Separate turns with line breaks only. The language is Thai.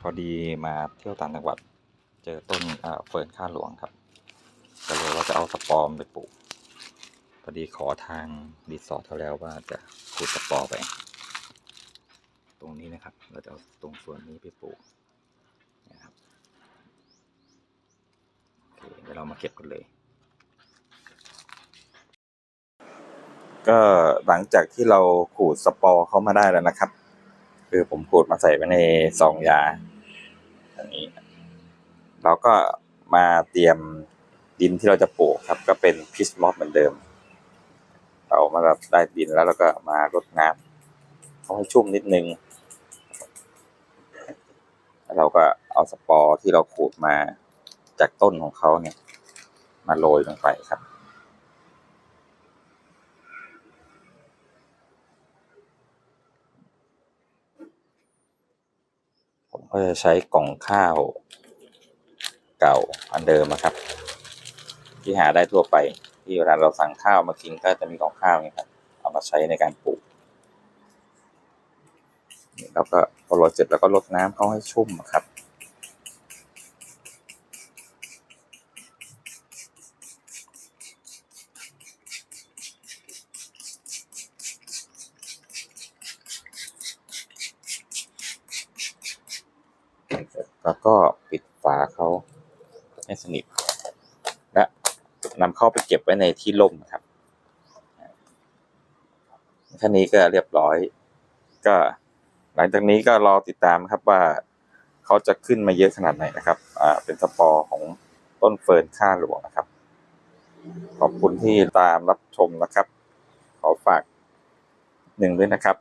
พอดีมาเที่ยวต่างจังหวัด เจอต้นเฟิร์นข้าหลวงครับ ก็เลยว่าจะเอาสปอร์มไปปลูก พอดีขอทางรีสอร์ทเขาแล้วว่าจะขุดสปอร์ไป ตรงนี้นะครับ เราจะเอาตรงส่วนนี้ไปปลูกนะครับโอเคเดี๋ยวเรามาเก็บกันเลย ก็หลังจากที่เราขูดสปอร์เขามาได้แล้วนะครับ คือผมขูดมาใส่ไว้ในซองยาอันนี้ เราก็มาเตรียมดินที่เราจะปลูกครับ ก็เป็นพิชมอสเหมือนเดิม เรามาได้ดินแล้วเราก็มารดน้ำเขาให้ชุ่มนิดนึงแล้วเราก็เอาสปอร์ที่เราขูดมาจากต้นของเขาเนี่ย มาโรยลงไปครับ ก็จะใช้กล่องข้าวเก่าอันเดิมนะครับ ที่หาได้ทั่วไป ที่เวลาเราสั่งข้าวมากินก็จะมีกล่องข้าวนี่ครับเอามาใช้ในการปลูกแล้วก็พอรยเสร็จแล้วก็ลดน้ำเขาให้ชุ่มครับ แล้วก็ปิดฝาเขาให้สนิท และนำเข้าไปเก็บไว้ในที่ร่มนะครับแค่นี้ก็เรียบร้อย ก็หลังจากนี้ก็รอติดตามครับว่าเขาจะขึ้นมาเยอะขนาดไหนนะครับ อ่า เป็นสปอร์ของต้นเฟิร์นข้าหลวงนะครับ ขอบคุณที่ตามรับชมนะครับ ขอฝากหนึ่งด้วยนะครับ